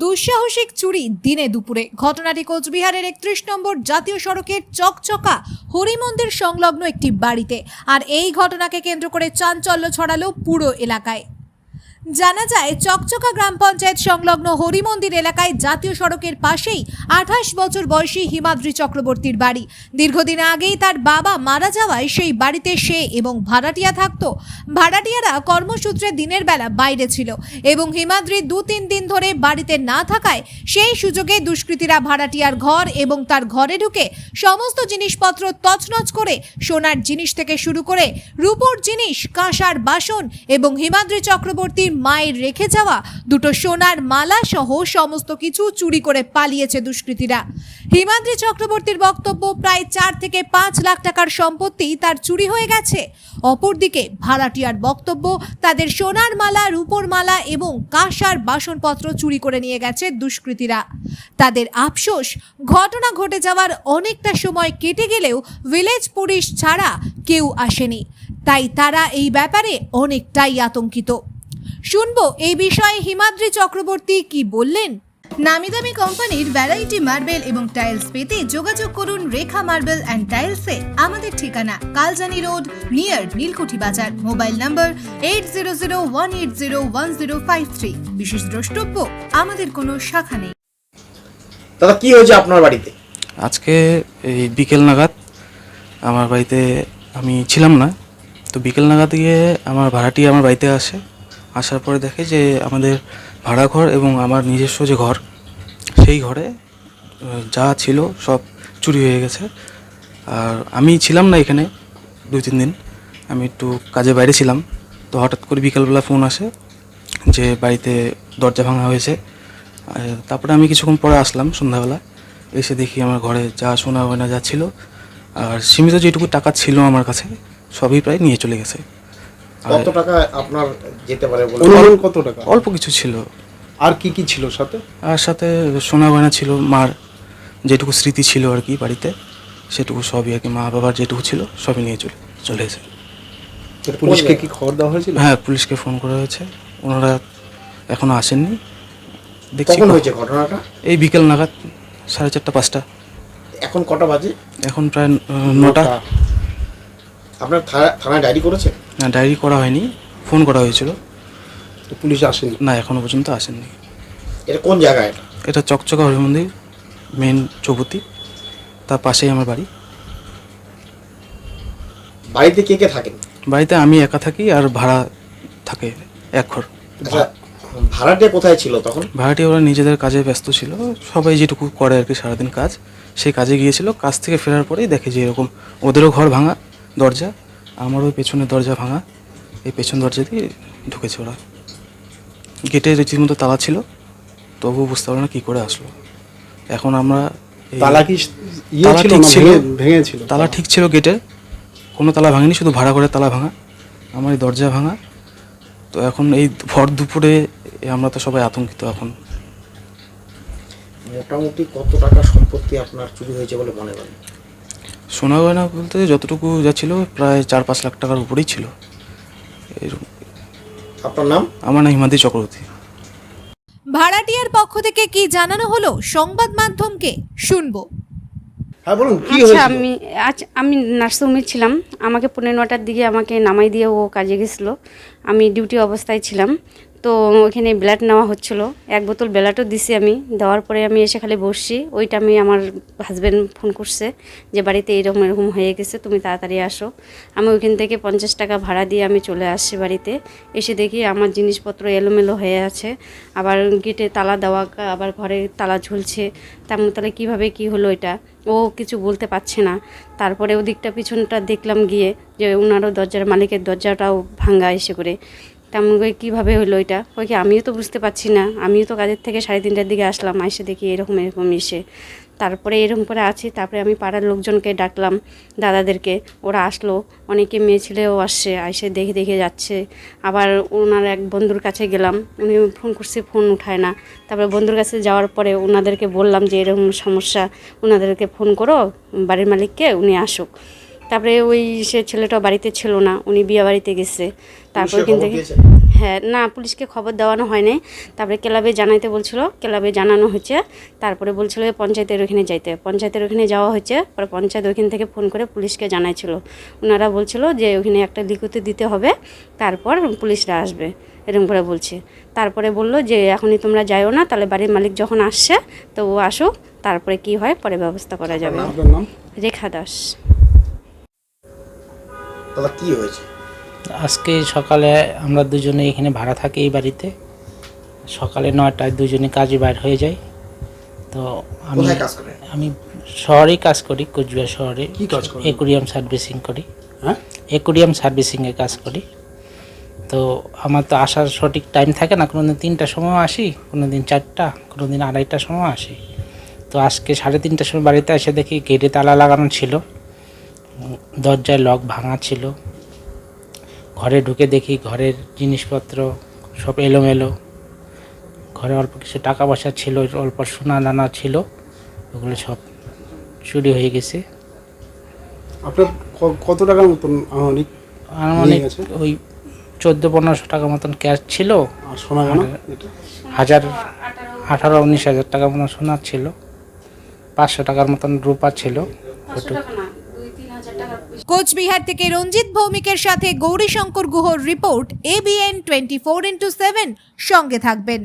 দুঃসাহসিক চুরি দিনে দুপুরে। ঘটনাটি কোচবিহারের একত্রিশ নম্বর জাতীয় সড়কের চকচকা হরিমন্দির সংলগ্ন একটি বাড়িতে। আর এই ঘটনাকে কেন্দ্র করে চাঞ্চল্য ছড়ালো পুরো এলাকায়। জানা যায়, চকচকা গ্রাম পঞ্চায়েত সংলগ্ন হরিমন্দির এলাকায় জাতীয় সড়কের পাশেই আঠাশ বছর বয়সী হিমাদ্রি চক্রবর্তীর বাড়ি। দীর্ঘদিন আগেই তার বাবা মারা যাওয়ায় সেই বাড়িতে সে এবং ভাড়াটিয়া থাকতো। ভাড়াটিয়ারা কর্মসূত্রে দিনের বেলা বাইরে ছিল এবং হিমাদ্রি দু তিন দিন ধরে বাড়িতে না থাকায় সেই সুযোগে দুষ্কৃতীরা ভাড়াটিয়ার ঘর এবং তার ঘরে ঢুকে সমস্ত জিনিসপত্র তছনছ করে সোনার জিনিস থেকে শুরু করে রূপোর জিনিস, কাঁসার বাসন এবং হিমাদ্রি চক্রবর্তীর মায়ের রেখে যাওয়া দুটো সোনার মালা সহ সমস্ত কিছু চুরি করে পালিয়েছে দুষ্কৃতীরা। হিমাদ্রি চক্রবর্তীর বক্তব্য, প্রায় চার থেকে পাঁচ লাখ টাকার সম্পত্তি তার চুরি হয়ে গেছে। অপরদিকে ভাড়াটিয়ার বক্তব্য, তাদের সোনার মালা, রূপোর মালা এবং কাঁসার বাসনপত্র চুরি করে নিয়ে গেছে দুষ্কৃতীরা। তাদের আফসোস, ঘটনা ঘটে যাওয়ার অনেকটা সময় কেটে গেলেও ভিলেজ পুলিশ ছাড়া কেউ আসেনি। তাই তারা এই ব্যাপারে অনেকটাই আতঙ্কিত। শুনব এই বিষয়ে হিমাদ্রি চক্রবর্তী কি বললেন? নামি দামি কোম্পানির ভ্যারাইটি মার্বেল এবং টাইলস পেতে যোগাযোগ করুন রেখা মার্বেল অ্যান্ড টাইলসে আমাদের ঠিকানা কালজানি রোড নিয়ার নীলকুঠি বাজার। Mobile number eight zero zero one eight zero one zero five three বিশেষ দ্রষ্টব্য আমাদের কোনো শাখা নেই। দাদা কি হয়েছে আপনার বাড়িতে? আজকে এই বিকেল নাগাদ আমার বাড়িতে আমি ছিলাম না। তো বিকেল নাগাদ গিয়ে আমার ভাড়াটি আমার বাড়িতে আসে। আসার পরে দেখে যে আমাদের ভাড়া ঘর এবং আমার নিজস্ব যে ঘর, সেই ঘরে যা ছিল সব চুরি হয়ে গেছে। আর আমি ছিলাম না এখানে দুই তিন দিন। আমি একটু কাজে বাইরে ছিলাম। তো হঠাৎ করে বিকালবেলা ফোন আসে যে বাড়িতে দরজা ভাঙা হয়েছে। তারপরে আমি কিছুক্ষণ পরে আসলাম সন্ধ্যাবেলা। এসে দেখি আমার ঘরে যা সোনা গয়না যা ছিল, আর সীমিত যেটুকু টাকা ছিল আমার কাছে, সবই প্রায় নিয়ে চলে গেছে। কত টাকা আপনার যেতে পারে বলে অনুমান কত টাকা? অল্প কিছু ছিল। আর কি কি ছিল সাথে? আর সাথে সোনা গয়না ছিল মার যেটুকু স্মৃতি ছিল আর কি বাড়িতে সেটুকু সবই আর কি মা বাবার যেটুকু ছিল সবই নিয়ে চলে চলে এসে। পুলিশকে কি খবর দেওয়া হয়েছিল? হ্যাঁ পুলিশকে ফোন করা হয়েছে। ওনারা এখনও আসেননি। দেখছি কখন হয়েছে ঘটনাটা? এই বিকেল নাগাদ সাড়ে চারটা পাঁচটা। এখন কটা বাজে? এখন প্রায় নটা। আপনার থানা- থানায় ডায়েরি করেছে? না ডায়েরি করা হয়নি ফোন করা হয়েছিল। তো পুলিশ আসেনি? না এখনও পর্যন্ত আসেননি। এটা কোন জায়গায় এটা? এটা চকচকা হরি মন্দির মেন চৌপতি তার পাশেই আমার বাড়ি। বাড়িতে কে কে থাকেন? বাড়িতে আমি একা থাকি আর ভাড়া থাকে এক ঘর। আচ্ছা ভাড়াটে কোথায় ছিল তখন? ভাড়াটি ওরা নিজেদের কাজে ব্যস্ত ছিল সবাই যেটুকু করে আর কি সারাদিন কাজ সেই কাজে গিয়েছিল কাজ থেকে ফেরার পরেই দেখে যে এরকম ওদেরও ঘর ভাঙা দরজা আমারও পেছনের দরজা ভাঙা। এই পেছন দরজা দিয়ে ঢুকেছে ওরা। গেটে রীতিমতো তালা ছিল তবুও বুঝতে পারল না কী করে আসলো। এখন আমরা তালা কি ইয়ে তালা ঠিক ছিল। ভেঙে ভেঙেছিল তালা ঠিক ছিল গেটে। কোনো তালা ভাঙেনি শুধু ভাড়া করে তালা ভাঙা। আমার এই দরজা ভাঙা। তো এখন এই ভর দুপুরে আমরা তো সবাই আতঙ্কিত এখন। মোটামুটি কত টাকা সম্পত্তি আপনার চুরি হয়েছে বলে মনে করেন? সোনা গয়না বলতে যতটুকু যা ছিল প্রায় চার পাঁচ লাখ টাকার উপরেই ছিল। এরকম আপনার নাম? আমার নাম হিমাদ্রি চক্রবর্তী। ভাড়াটিয়ার পক্ষ থেকে কি জানানো হলো? সংবাদ মাধ্যমকে শুনব। হ্যাঁ বলুন কি আচ্ছা হয়েছিল? আমি আজ আমি নার্সিংহোমে ছিলাম। আমাকে পনেরো নটার দিকে আমাকে নামাই দিয়ে ও কাজে গেছিল। আমি ডিউটি অবস্থায় ছিলাম। তো ওখানে ব্লাড নেওয়া হচ্ছিল। এক বোতল ব্লাডও দিছি আমি। দেওয়ার পরে আমি এসে খালি বসছি। ওইটা আমি আমার হাজব্যান্ড ফোন করছে যে, বাড়িতে এরকম এরকম হয়ে গেছে, তুমি তাড়াতাড়ি আসো। আমি ওইখান থেকে পঞ্চাশ টাকা ভাড়া দিয়ে আমি চলে আসছি বাড়িতে। এসে দেখি আমার জিনিসপত্র এলোমেলো হয়ে আছে। আবার গেটে তালা দেওয়া, আবার ঘরে তালা ঝুলছে। তেমন তাহলে কীভাবে কী হলো এটা? ও কিছু বলতে পারছে না। তারপরে ওদিকটা পিছনটা দেখলাম গিয়ে যে ওনারও দরজার, মালিকের দরজাটাও ভাঙ্গা এসে করে। তেমন করে কীভাবে হলো এটা? ওই কি আমিও তো বুঝতে পারছি না। আমিও তো কাজের থেকে সাড়ে তিনটার দিকে আসলাম এসে দেখি এরকম এরকম এসে। তারপরে এরকম করে আছি, তারপরে আমি পাড়ার লোকজনকে ডাকলাম, দাদাদেরকে। ওরা আসলো, অনেকে মেয়ে ছেলেও আসছে এসে দেখে দেখে যাচ্ছে। আবার ওনার এক বন্ধুর কাছে গেলাম, উনি ফোন করছে, ফোন উঠায় না। তারপরে বন্ধুর কাছে যাওয়ার পরে ওনাদেরকে বললাম যে এরকম সমস্যা, ওনাদেরকে ফোন করো, বাড়ির মালিককে, উনি আসুক। তারপরে ওই সে ছেলেটা বাড়িতে ছিল না উনি বিয়ে বাড়িতে গেছে। তারপর কিন্তু হ্যাঁ না পুলিশকে খবর দেওয়ানো হয়নি। তারপরে ক্লাবে জানাইতে বলছিল ক্লাবে জানানো হচ্ছে। তারপরে বলছিল পঞ্চায়েতের ওখানে যাইতে। পঞ্চায়েতের ওখানে যাওয়া হচ্ছে পরে পঞ্চায়েত ওখান থেকে ফোন করে পুলিশকে জানাইছিল। ওনারা বলছিল যে ওখানে একটা লিখিত দিতে হবে তারপর পুলিশরা আসবে এরকম করে বলছে। তারপরে বলল যে এখনই তোমরা যাইও না তাহলে বাড়ির মালিক যখন আসছে তো ও আসুক তারপরে কি হয় পরে ব্যবস্থা করা যাবে। রেখা দাস। দাদা কি হয়েছে? আজকে সকালে আমরা দুজনে এখানে ভাড়া থাকি এই বাড়িতে। সকালে নয়টায় দুজনে কাজে বাইর হয়ে যাই। তো আমি কোথায় কাজ করেন? আমি শহরেই কাজ করি কোচবিহার শহরে। কি কাজ করেন? একুরিয়াম সার্ভিসিং করি। হ্যাঁ? একুরিয়াম সার্ভিসিংয়ে কাজ করি। তো আমার তো আসার সঠিক টাইম থাকে না কোনো দিন তিনটার সময় আসি কোনো দিন চারটা কোনো দিন আড়াইটার সময় আসি। তো আজকে সাড়ে তিনটার সময় বাড়িতে এসে দেখি গেটে তালা লাগানো ছিল। দরজায় লক ভাঙা ছিল। ঘরে ঢুকে দেখি ঘরের জিনিসপত্র সব এলোমেলো। ঘরে অল্প কিছু টাকা পয়সা ছিল অল্প সোনা দানা ছিল ওগুলো সব চুরি হয়ে গেছে। আপনার ক- কত টাকার মতন আনুমানিক আনুমানিক ওই চোদ্দ পনেরোশো টাকা মতন ক্যাশ ছিল। আর সোনা হাজার আঠারো উনিশ হাজার টাকা মতন সোনা ছিল। পাঁচশো টাকার মতন রূপা ছিল। ওটুকু কোচবিহার থেকে রঞ্জিত ভৌমিকের সাথে Gourishankar গুহর report ABN twenty four into seven সঙ্গে থাকবেন।